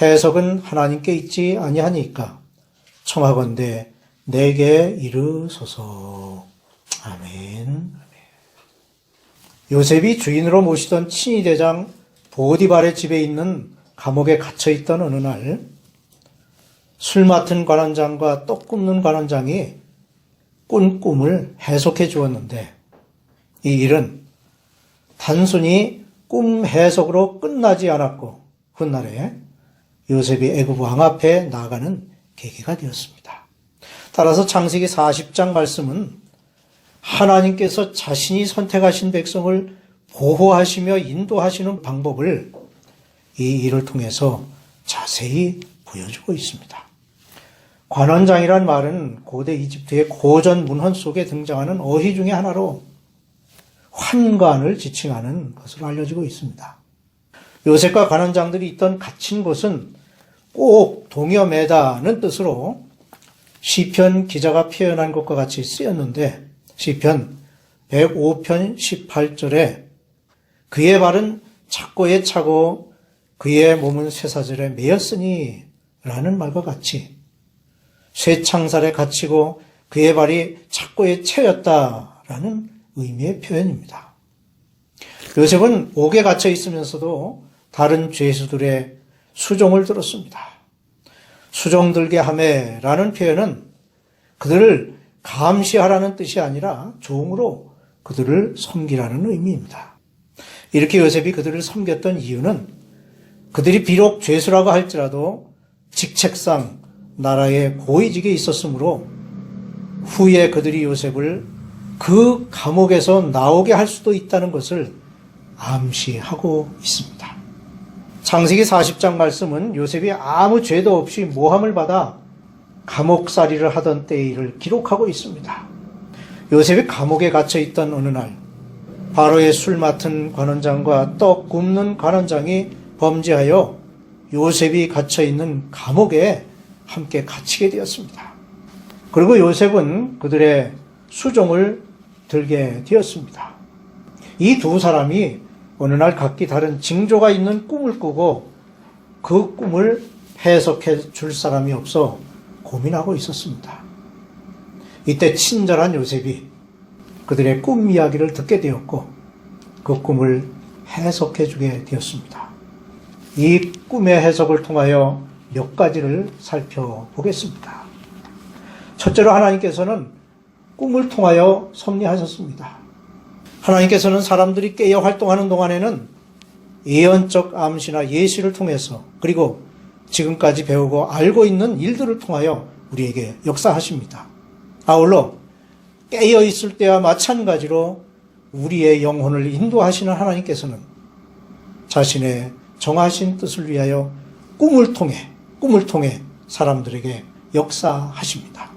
해석은 하나님께 있지 아니하니까 청하건대 내게 이르소서. 아멘. 요셉이 주인으로 모시던 친위 대장 보디발의 집에 있는 감옥에 갇혀 있던 어느 날 술 맡은 관원장과 떡 굽는 관원장이 꾼 꿈을 해석해 주었는데 이 일은 단순히 꿈 해석으로 끝나지 않았고 훗날에 요셉이 애굽 왕 앞에 나가는 계기가 되었습니다. 따라서 창세기 40장 말씀은 하나님께서 자신이 선택하신 백성을 보호하시며 인도하시는 방법을 이 일을 통해서 자세히 보여주고 있습니다. 관원장이란 말은 고대 이집트의 고전 문헌 속에 등장하는 어휘 중의 하나로 환관을 지칭하는 것으로 알려지고 있습니다. 요셉과 관원장들이 있던 갇힌 곳은 꼭 동여매다는 뜻으로 시편 기자가 표현한 것과 같이 쓰였는데 시편 105편 18절에 그의 발은 착고에 차고 그의 몸은 쇠사슬에 매였으니 라는 말과 같이 쇠창살에 갇히고 그의 발이 착고에 채였다라는 의미의 표현입니다. 요셉은 옥에 갇혀 있으면서도 다른 죄수들의 수종을 들었습니다. 수종 들게 함에라는 표현은 그들을 감시하라는 뜻이 아니라 종으로 그들을 섬기라는 의미입니다. 이렇게 요셉이 그들을 섬겼던 이유는 그들이 비록 죄수라고 할지라도 직책상 나라의 고위직에 있었으므로 후에 그들이 요셉을 그 감옥에서 나오게 할 수도 있다는 것을 암시하고 있습니다. 창세기 40장 말씀은 요셉이 아무 죄도 없이 모함을 받아 감옥살이를 하던 때의 일을 기록하고 있습니다. 요셉이 감옥에 갇혀 있던 어느 날 바로의 술 맡은 관원장과 떡 굽는 관원장이 범죄하여 요셉이 갇혀 있는 감옥에 함께 갇히게 되었습니다. 그리고 요셉은 그들의 수종을 들게 되었습니다. 이 두 사람이 어느 날 각기 다른 징조가 있는 꿈을 꾸고 그 꿈을 해석해 줄 사람이 없어 고민하고 있었습니다. 이때 친절한 요셉이 그들의 꿈 이야기를 듣게 되었고 그 꿈을 해석해 주게 되었습니다. 이 꿈의 해석을 통하여 몇 가지를 살펴보겠습니다. 첫째로 하나님께서는 꿈을 통하여 섭리하셨습니다. 하나님께서는 사람들이 깨어 활동하는 동안에는 예언적 암시나 예시를 통해서 그리고 지금까지 배우고 알고 있는 일들을 통하여 우리에게 역사하십니다. 아울러 깨어 있을 때와 마찬가지로 우리의 영혼을 인도하시는 하나님께서는 자신의 정하신 뜻을 위하여 꿈을 통해 꿈을 통해 사람들에게 역사하십니다.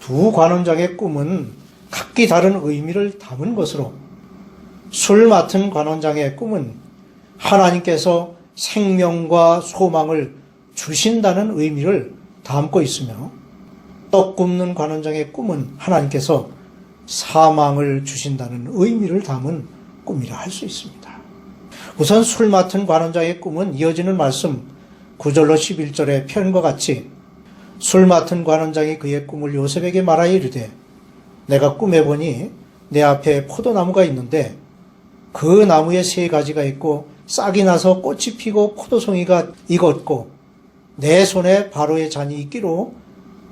두 관원장의 꿈은 각기 다른 의미를 담은 것으로 술 맡은 관원장의 꿈은 하나님께서 생명과 소망을 주신다는 의미를 담고 있으며 떡 굽는 관원장의 꿈은 하나님께서 사망을 주신다는 의미를 담은 꿈이라 할 수 있습니다. 우선 술 맡은 관원장의 꿈은 이어지는 말씀 9절로 11절의 표현과 같이 술 맡은 관원장이 그의 꿈을 요셉에게 말하여 이르되 내가 꿈에 보니 내 앞에 포도나무가 있는데 그 나무에 세 가지가 있고 싹이 나서 꽃이 피고 포도송이가 익었고 내 손에 바로의 잔이 있기로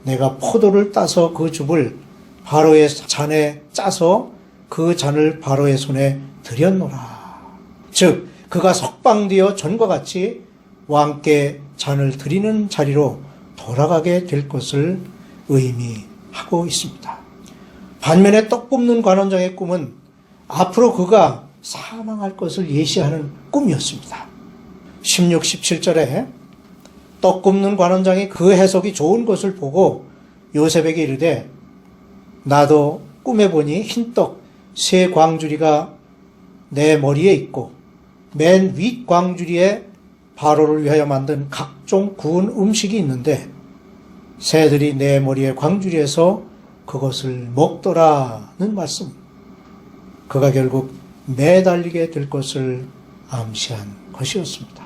내가 포도를 따서 그 줍을 바로의 잔에 짜서 그 잔을 바로의 손에 들였노라. 즉 그가 석방되어 전과 같이 왕께 잔을 드리는 자리로 돌아가게 될 것을 의미하고 있습니다. 반면에 떡 굽는 관원장의 꿈은 앞으로 그가 사망할 것을 예시하는 꿈이었습니다. 16, 17절에 떡 굽는 관원장이 그 해석이 좋은 것을 보고 요셉에게 이르되 나도 꿈에 보니 흰떡 세 광주리가 내 머리에 있고 맨 윗 광주리에 바로를 위하여 만든 각종 구운 음식이 있는데 새들이 내 머리에 광주리에서 그것을 먹더라는 말씀. 그가 결국 매달리게 될 것을 암시한 것이었습니다.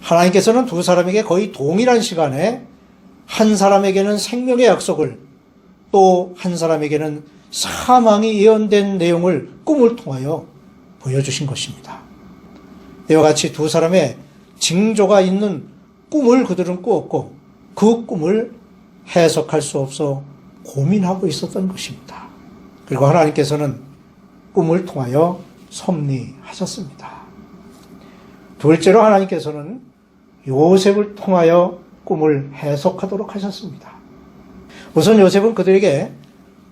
하나님께서는 두 사람에게 거의 동일한 시간에 한 사람에게는 생명의 약속을 또 한 사람에게는 사망이 예언된 내용을 꿈을 통하여 보여주신 것입니다. 이와 같이 두 사람의 징조가 있는 꿈을 그들은 꾸었고 그 꿈을 해석할 수 없어 고민하고 있었던 것입니다. 그리고 하나님께서는 꿈을 통하여 섭리하셨습니다. 둘째로 하나님께서는 요셉을 통하여 꿈을 해석하도록 하셨습니다. 우선 요셉은 그들에게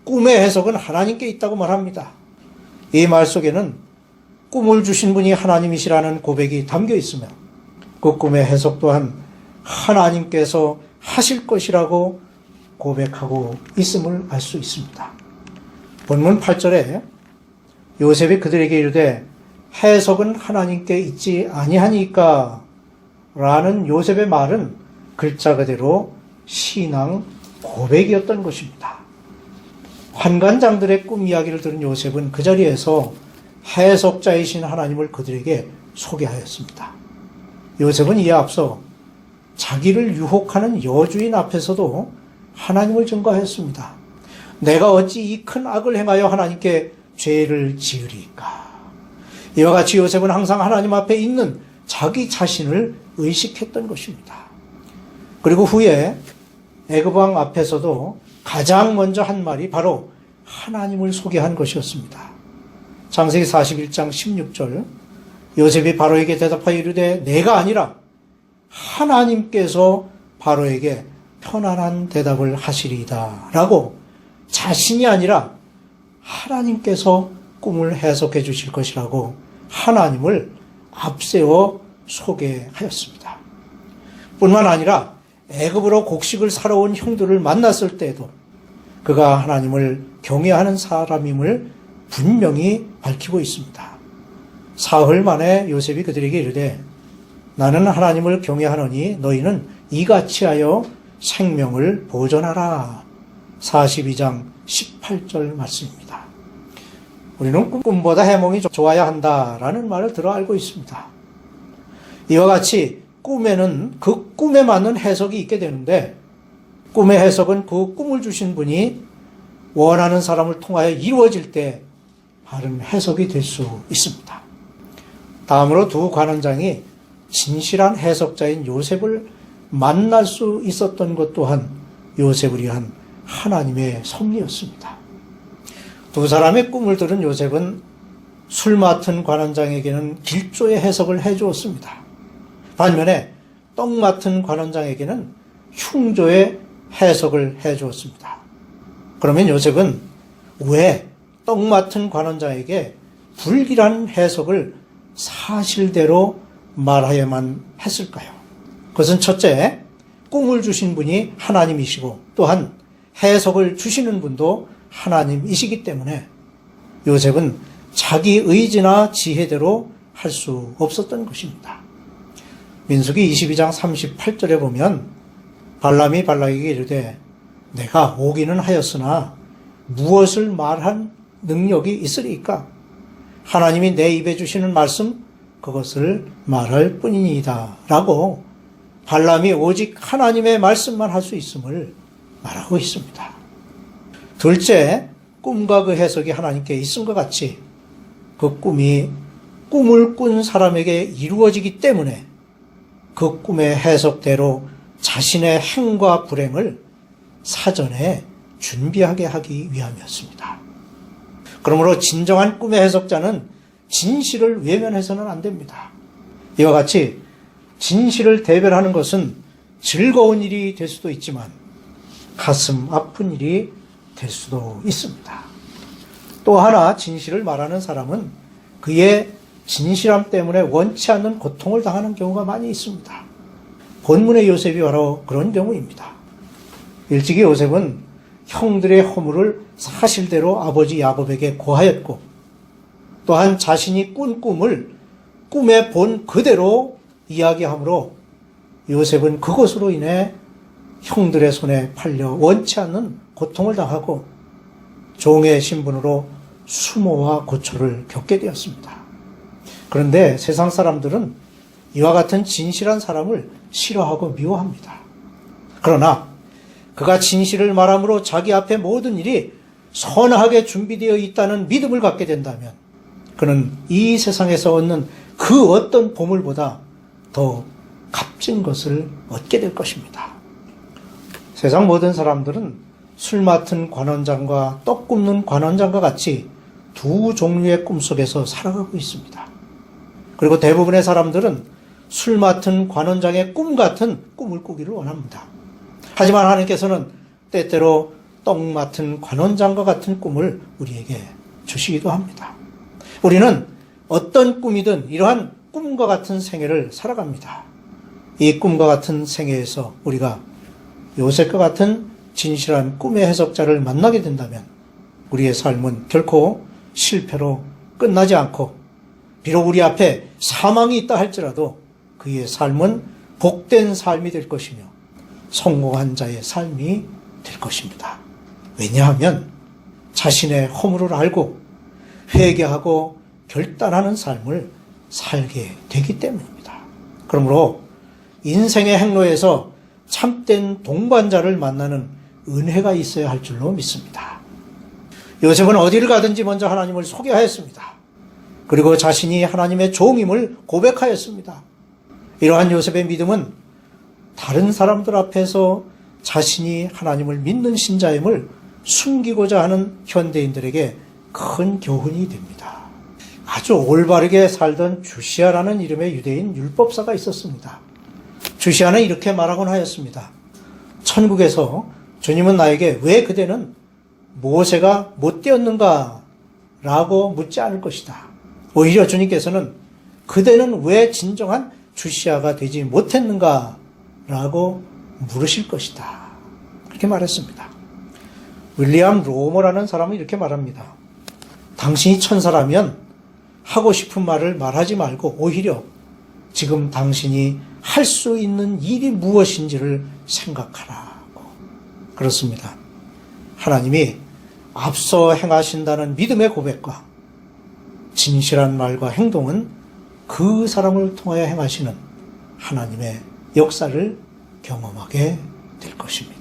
꿈의 해석은 하나님께 있다고 말합니다. 이 말 속에는 꿈을 주신 분이 하나님이시라는 고백이 담겨 있으며 그 꿈의 해석 또한 하나님께서 하실 것이라고 고백하고 있음을 알 수 있습니다. 본문 8절에 요셉이 그들에게 이르되 해석은 하나님께 있지 아니하니까 라는 요셉의 말은 글자 그대로 신앙 고백이었던 것입니다. 환관장들의 꿈 이야기를 들은 요셉은 그 자리에서 해석자이신 하나님을 그들에게 소개하였습니다. 요셉은 이에 앞서 자기를 유혹하는 여주인 앞에서도 하나님을 증거하였습니다. 내가 어찌 이 큰 악을 행하여 하나님께 죄를 지으리까? 이와 같이 요셉은 항상 하나님 앞에 있는 자기 자신을 의식했던 것입니다. 그리고 후에 애굽왕 앞에서도 가장 먼저 한 말이 바로 하나님을 소개한 것이었습니다. 창세기 41장 16절 요셉이 바로에게 대답하여 이르되 내가 아니라 하나님께서 바로에게 편안한 대답을 하시리이다 라고 자신이 아니라 하나님께서 꿈을 해석해 주실 것이라고 하나님을 앞세워 소개하였습니다. 뿐만 아니라 애굽으로 곡식을 사러 온 형들을 만났을 때에도 그가 하나님을 경외하는 사람임을 분명히 밝히고 있습니다. 사흘 만에 요셉이 그들에게 이르되 나는 하나님을 경외하노니 너희는 이같이 하여 생명을 보존하라. 42장 18절 말씀입니다. 우리는 꿈보다 해몽이 좋아야 한다라는 말을 들어 알고 있습니다. 이와 같이 꿈에는 그 꿈에 맞는 해석이 있게 되는데 꿈의 해석은 그 꿈을 주신 분이 원하는 사람을 통하여 이루어질 때 바른 해석이 될 수 있습니다. 다음으로 두 관원장이 진실한 해석자인 요셉을 만날 수 있었던 것 또한 요셉을 위한 하나님의 섭리였습니다. 두 사람의 꿈을 들은 요셉은 술 맡은 관원장에게는 길조의 해석을 해 주었습니다. 반면에 떡 맡은 관원장에게는 흉조의 해석을 해 주었습니다. 그러면 요셉은 왜 떡 맡은 관원장에게 불길한 해석을 사실대로 말하야만 했을까요? 그것은 첫째, 꿈을 주신 분이 하나님이시고 또한 해석을 주시는 분도 하나님이시기 때문에 요셉은 자기 의지나 지혜대로 할 수 없었던 것입니다. 민수기 22장 38절에 보면 발람이 발락에게 이르되 내가 오기는 하였으나 무엇을 말한 능력이 있으리까? 하나님이 내 입에 주시는 말씀 그것을 말할 뿐이니이다. 라고 발람이 오직 하나님의 말씀만 할 수 있음을 말하고 있습니다. 둘째, 꿈과 그 해석이 하나님께 것 같이 그 꿈이 꿈을 꾼 사람에게 이루어지기 때문에 그 꿈의 해석대로 자신의 행과 불행을 사전에 준비하게 하기 위함이었습니다. 그러므로 진정한 꿈의 해석자는 진실을 외면해서는 안 됩니다. 이와 같이 진실을 대변하는 것은 즐거운 일이 될 수도 있지만 가슴 아픈 일이 될 수도 있습니다. 또 하나 진실을 말하는 사람은 그의 진실함 때문에 원치 않는 고통을 당하는 경우가 많이 있습니다. 본문의 요셉이 바로 그런 경우입니다. 일찍이 요셉은 형들의 허물을 사실대로 아버지 야곱에게 고하였고 또한 자신이 꾼 꿈을 꿈에 본 그대로 이야기하므로 요셉은 그것으로 인해 형들의 손에 팔려 원치 않는 고통을 당하고 종의 신분으로 수모와 고초를 겪게 되었습니다. 그런데 세상 사람들은 이와 같은 진실한 사람을 싫어하고 미워합니다. 그러나 그가 진실을 말함으로 자기 앞에 모든 일이 선하게 준비되어 있다는 믿음을 갖게 된다면 그는 이 세상에서 얻는 그 어떤 보물보다 더 값진 것을 얻게 될 것입니다. 세상 모든 사람들은 술 맡은 관원장과 떡 굽는 관원장과 같이 두 종류의 꿈 속에서 살아가고 있습니다. 그리고 대부분의 사람들은 술 맡은 관원장의 꿈 같은 꿈을 꾸기를 원합니다. 하지만 하나님께서는 때때로 떡 맡은 관원장과 같은 꿈을 우리에게 주시기도 합니다. 우리는 어떤 꿈이든 이러한 꿈과 같은 생애를 살아갑니다. 이 꿈과 같은 생애에서 우리가 요셉과 같은 진실한 꿈의 해석자를 만나게 된다면 우리의 삶은 결코 실패로 끝나지 않고 비록 우리 앞에 사망이 있다 할지라도 그의 삶은 복된 삶이 될 것이며 성공한 자의 삶이 될 것입니다. 왜냐하면 자신의 허물을 알고 회개하고 결단하는 삶을 살게 되기 때문입니다. 그러므로 인생의 행로에서 참된 동반자를 만나는 은혜가 있어야 할 줄로 믿습니다. 요셉은 어디를 가든지 먼저 하나님을 소개하였습니다. 그리고 자신이 하나님의 종임을 고백하였습니다. 이러한 요셉의 믿음은 다른 사람들 앞에서 자신이 하나님을 믿는 신자임을 숨기고자 하는 현대인들에게 큰 교훈이 됩니다. 아주 올바르게 살던 주시아라는 이름의 유대인 율법사가 있었습니다. 주시아는 이렇게 말하곤 하였습니다. 천국에서 주님은 나에게 왜 그대는 모세가 못 되었는가? 라고 묻지 않을 것이다. 오히려 주님께서는 그대는 왜 진정한 주시아가 되지 못했는가? 라고 물으실 것이다. 그렇게 말했습니다. 윌리엄 로머라는 사람은 이렇게 말합니다. 당신이 천사라면 하고 싶은 말을 말하지 말고 오히려 지금 당신이 할 수 있는 일이 무엇인지를 생각하라고. 그렇습니다. 하나님이 앞서 행하신다는 믿음의 고백과 진실한 말과 행동은 그 사람을 통하여 행하시는 하나님의 역사를 경험하게 될 것입니다.